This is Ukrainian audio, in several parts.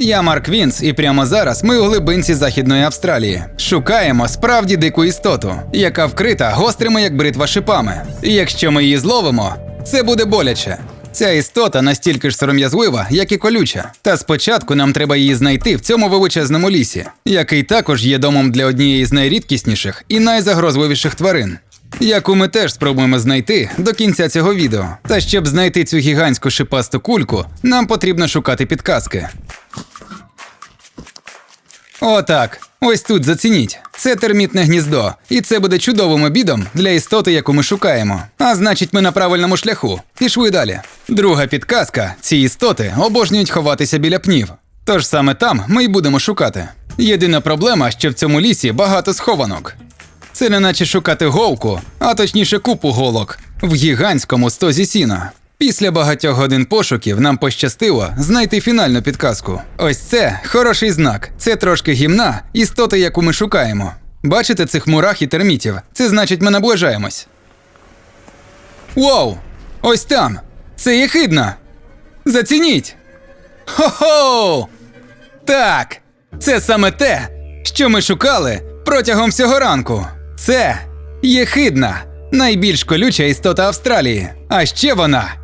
Я Марк Вінс, і прямо зараз ми у глибинці Західної Австралії. Шукаємо справді дику істоту, яка вкрита гострими як бритва шипами. І якщо ми її зловимо, це буде боляче. Ця істота настільки ж сором'язлива, як і колюча. Та спочатку нам треба її знайти в цьому величезному лісі, який також є домом для однієї з найрідкісніших і найзагрозливіших тварин. Яку ми теж спробуємо знайти до кінця цього відео. Та щоб знайти цю гігантську шипасту кульку, нам потрібно шукати підказки. Отак. Ось тут зацініть. Це термітне гніздо, і це буде чудовим обідом для істоти, яку ми шукаємо. А значить, ми на правильному шляху. Пішли далі. Друга підказка: ці істоти обожнюють ховатися біля пнів. Тож саме там ми й будемо шукати. Єдина проблема, що в цьому лісі багато схованок. Це не наче шукати голку, а точніше купу голок в гігантському стозі сіна. Після багатьох годин пошуків нам пощастило знайти фінальну підказку. Ось це хороший знак. Це трошки гімна, істоти, яку ми шукаємо. Бачите цих мурах і термітів? Це значить, ми наближаємось. Воу! Ось там! Це єхидна! Зацініть! Хо-хо! Так, це саме те, що ми шукали протягом всього ранку. Це єхидна, найбільш колюча істота Австралії. А ще вона.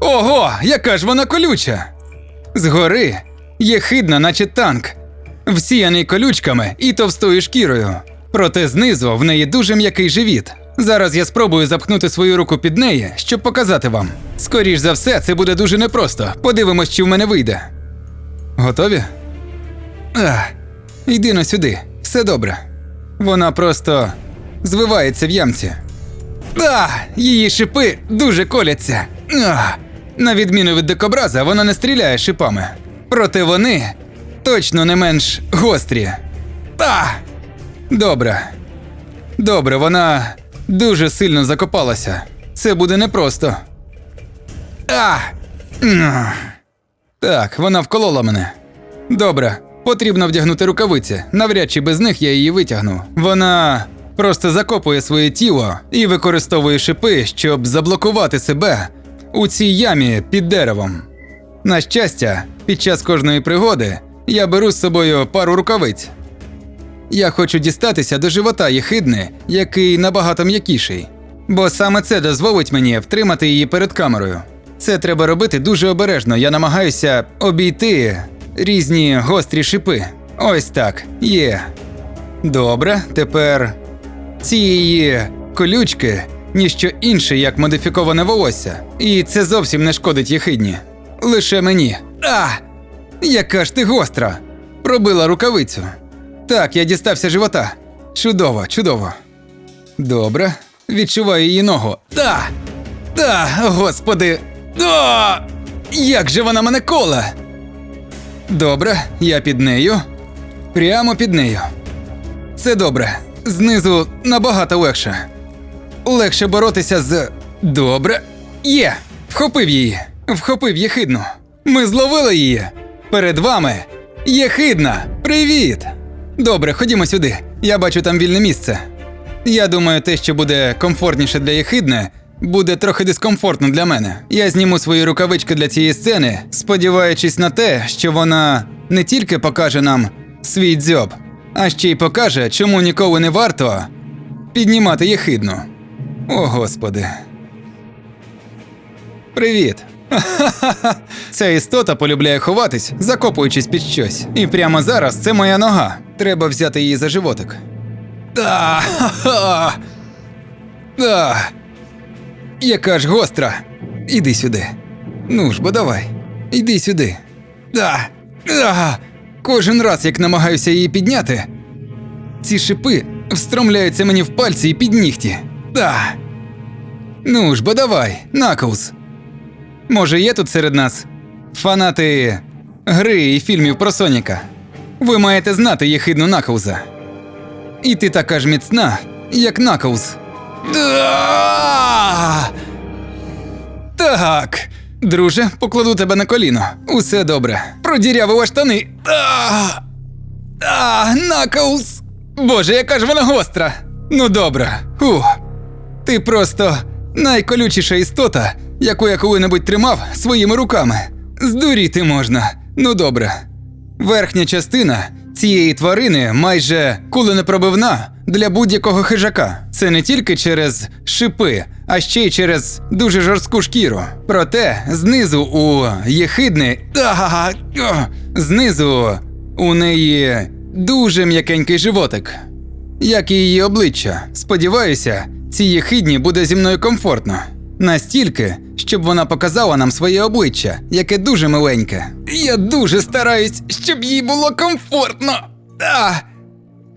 Ого, яка ж вона колюча! Згори єхидна, наче танк, всіяний колючками і товстою шкірою. Проте знизу в неї дуже м'який живіт. Зараз я спробую запхнути свою руку під неї, щоб показати вам. Скоріш за все, це буде дуже непросто. Подивимось, чи в мене вийде. Готові? Ах, йди на сюди, все добре. Вона просто звивається в ямці. А, її шипи дуже коляться. А, на відміну від дикобраза, вона не стріляє шипами. Проте вони точно не менш гострі. А, добре. Добре, вона дуже сильно закопалася. Це буде непросто. А! Так, вона вколола мене. Добре, потрібно вдягнути рукавиці. Навряд чи без них я її витягну. Вона просто закопує своє тіло і використовує шипи, щоб заблокувати себе у цій ямі під деревом. На щастя, під час кожної пригоди я беру з собою пару рукавиць. Я хочу дістатися до живота єхидни, який набагато м'якіший. Бо саме це дозволить мені втримати її перед камерою. Це треба робити дуже обережно. Я намагаюся обійти різні гострі шипи. Ось так, є. Добре, тепер ці її колючки ніщо інше, як модифіковане волосся. І це зовсім не шкодить єхидні. Лише мені. А! Яка ж ти гостра! Пробила рукавицю. Так, я дістався живота. Чудово, чудово. Добре, відчуваю її ногу. Та! Та, господи! А! Як же вона мене коле! Добре, я під нею. Прямо під нею. Це добре. Знизу набагато легше. Легше боротися з. Добре. Є! Вхопив її. Вхопив єхидну. Ми зловили її. Перед вами. Єхидна! Привіт! Добре, ходімо сюди. Я бачу там вільне місце. Я думаю, те, що буде комфортніше для єхидне, буде трохи дискомфортно для мене. Я зніму свої рукавички для цієї сцени, сподіваючись на те, що вона не тільки покаже нам свій дзьоб, а ще й покаже, чому ніколи не варто піднімати єхидну. О, господи. Привіт. Ця істота полюбляє ховатись, закопуючись під щось. І прямо зараз це моя нога. Треба взяти її за животик. Та. Та. Яка ж гостра. Іди сюди. Ну ж, бо давай. Іди сюди. Да. А. Кожен раз, як намагаюся її підняти, ці шипи встромляються мені в пальці і під нігті. Да. Ну ж, бо давай, Наклз. Може, є тут серед нас фанати гри і фільмів про Соніка. Ви маєте знати єхидну Наклза. І ти така ж міцна, як Наклз. Так. Друже, покладу тебе на коліно. Усе добре. Продірявила штани. А! Наклз! Боже, яка ж вона гостра! Ну добре. Ти просто найколючіша істота, яку я коли-небудь тримав своїми руками. Здуріти можна. Ну добре. Верхня частина цієї тварини майже куленепробивна для будь-якого хижака. Це не тільки через шипи, а ще й через дуже жорстку шкіру. Проте знизу у єхидни. Знизу у неї дуже м'якенький животик. Як і її обличчя. Сподіваюся, цій єхидні буде зі мною комфортно. Настільки, щоб вона показала нам своє обличчя, яке дуже миленьке. Я дуже стараюсь, щоб їй було комфортно. А!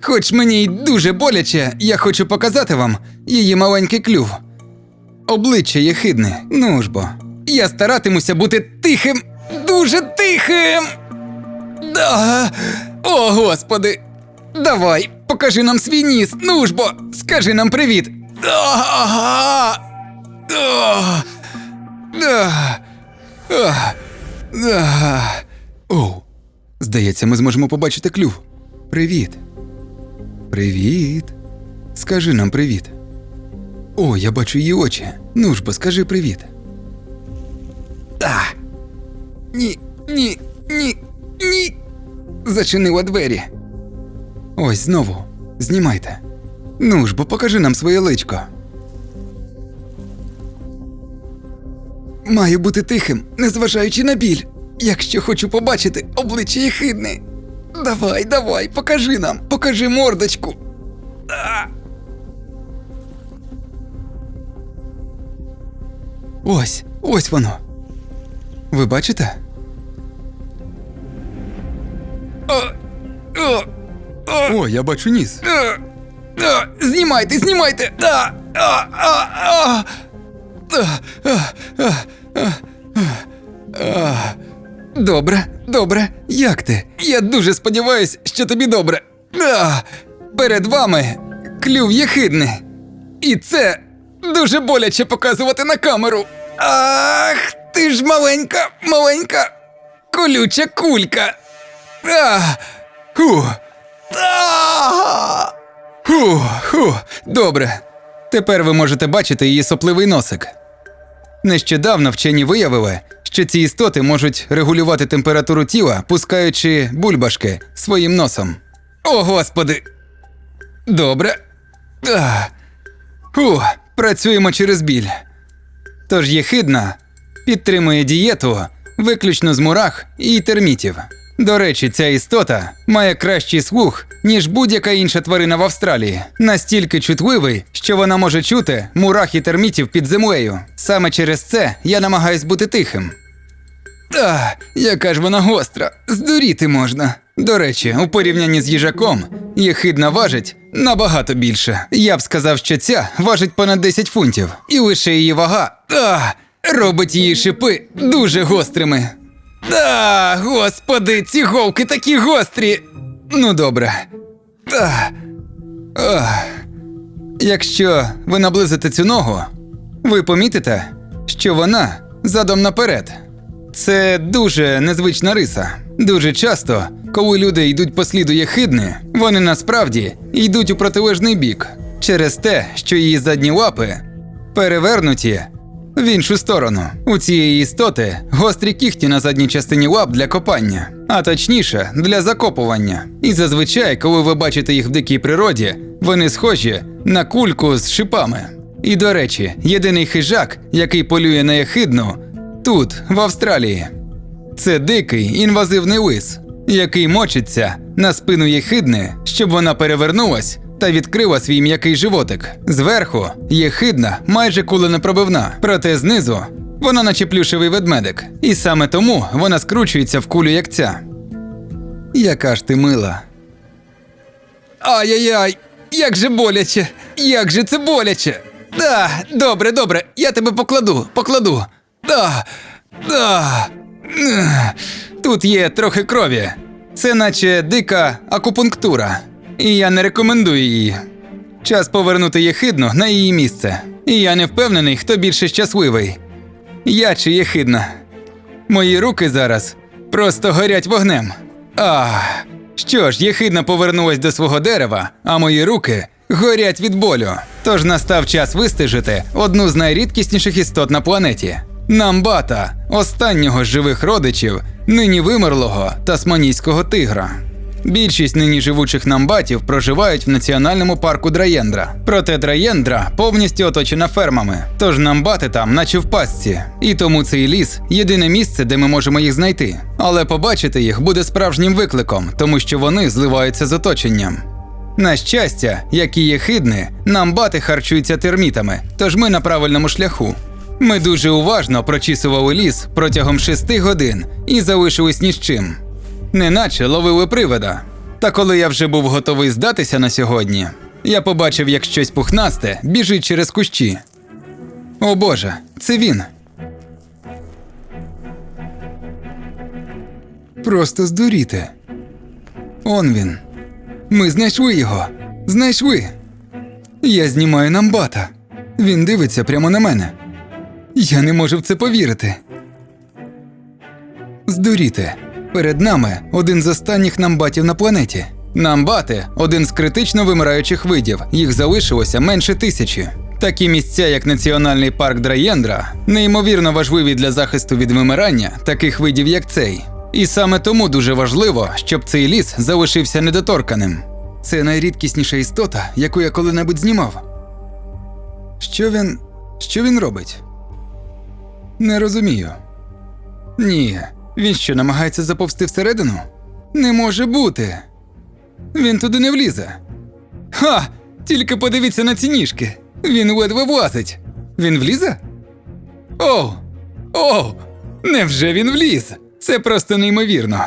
Хоч мені й дуже боляче, я хочу показати вам її маленький клюв. Обличчя єхидне, ну ж бо. Я старатимуся бути тихим, дуже тихим. Да. О, господи. Давай, покажи нам свій ніс, ну ж бо, скажи нам привіт. Оу. Здається, ми зможемо побачити клюв. Привіт. Привіт. Скажи нам привіт. О, я бачу її очі. Ну ж бо, скажи привіт. А. Ні, ні, ні, ні. Зачинила двері. Ось знову. Знімайте. Ну ж бо покажи нам своє личко. Маю бути тихим, незважаючи на біль. Якщо хочу побачити обличчя єхидне. Давай, давай, покажи нам, покажи мордочку. А! Ось, ось воно. Ви бачите? О, я бачу ніс. Знімайте, знімайте! А, а, а, а. Добре, добре. Як ти? Я дуже сподіваюсь, що тобі добре. Перед вами клюв єхидне. І це дуже боляче показувати на камеру. Ах, ти ж маленька, маленька, колюча кулька. А, ху. А, ху, ху. Добре. Тепер ви можете бачити її сопливий носик. Нещодавно вчені виявили, що ці істоти можуть регулювати температуру тіла, пускаючи бульбашки своїм носом. О, господи! Добре. Фу, працюємо через біль. Тож єхидна підтримує дієту виключно з мурах і термітів. До речі, ця істота має кращий слух, ніж будь-яка інша тварина в Австралії. Настільки чутливий, що вона може чути мурах і термітів під землею. Саме через це я намагаюсь бути тихим. А, яка ж вона гостра, здуріти можна. До речі, у порівнянні з їжаком, єхидна важить набагато більше. Я б сказав, що ця важить понад 10 фунтів, і лише її вага а, робить її шипи дуже гострими. Та, господи, ці голки такі гострі. Ну добре. Та. Ах. Якщо ви наблизите цю ногу, ви помітите, що вона задом наперед. Це дуже незвична риса. Дуже часто, коли люди йдуть по сліду єхидни, вони насправді йдуть у протилежний бік через те, що її задні лапи перевернуті в іншу сторону. У цієї істоти гострі кіхті на задній частині лап для копання, а точніше для закопування. І зазвичай, коли ви бачите їх в дикій природі, вони схожі на кульку з шипами. І до речі, єдиний хижак, який полює на ехидну, тут, в Австралії. Це дикий інвазивний лис, який мочиться на спину єхидни, щоб вона перевернулась та відкрила свій м'який животик. Зверху єхидна майже куленепробивна, проте знизу вона наче плюшевий ведмедик. І саме тому вона скручується в кулю як ця. Яка ж ти мила. Ай-яй-яй, як же боляче! Як же це боляче! Да, добре, добре, я тебе покладу, покладу. Да, да. Тут є трохи крові. Це наче дика акупунктура. І я не рекомендую її. Час повернути єхидну на її місце. І я не впевнений, хто більше щасливий. Я чи єхидна. Мої руки зараз просто горять вогнем. А, що ж, єхидна повернулась до свого дерева, а мої руки горять від болю. Тож настав час вистежити одну з найрідкісніших істот на планеті. Намбата, останнього з живих родичів нині вимерлого тасманійського тигра. Більшість нині живучих намбатів проживають в національному парку Драєндра. Проте Драєндра повністю оточена фермами, тож намбати там, наче в пастці. І тому цей ліс єдине місце, де ми можемо їх знайти. Але побачити їх буде справжнім викликом, тому що вони зливаються з оточенням. На щастя, як і є хидни, намбати харчуються термітами, тож ми на правильному шляху. Ми дуже уважно прочісували ліс протягом шести годин і залишились ні з чим. Неначе ловили привида. Та коли я вже був готовий здатися на сьогодні, я побачив, як щось пухнасте біжить через кущі. О Боже, це він. Просто здуріти. Он він. Ми знайшли його. Знайшли. Я знімаю намбата. Він дивиться прямо на мене. Я не можу в це повірити. Здуріти. Перед нами один з останніх намбатів на планеті. Намбати один з критично вимираючих видів. Їх залишилося менше тисячі. Такі місця, як Національний парк Драєндра, неймовірно важливі для захисту від вимирання таких видів, як цей. І саме тому дуже важливо, щоб цей ліс залишився недоторканим. Це найрідкісніша істота, яку я коли-небудь знімав. Що він. що він робить? Не розумію. Ні, він що намагається заповзти всередину? Не може бути. Він туди не влізе. Ха! Тільки подивіться на ці ніжки. Він ледве влазить. Він влізе? О! О! Невже він вліз? Це просто неймовірно.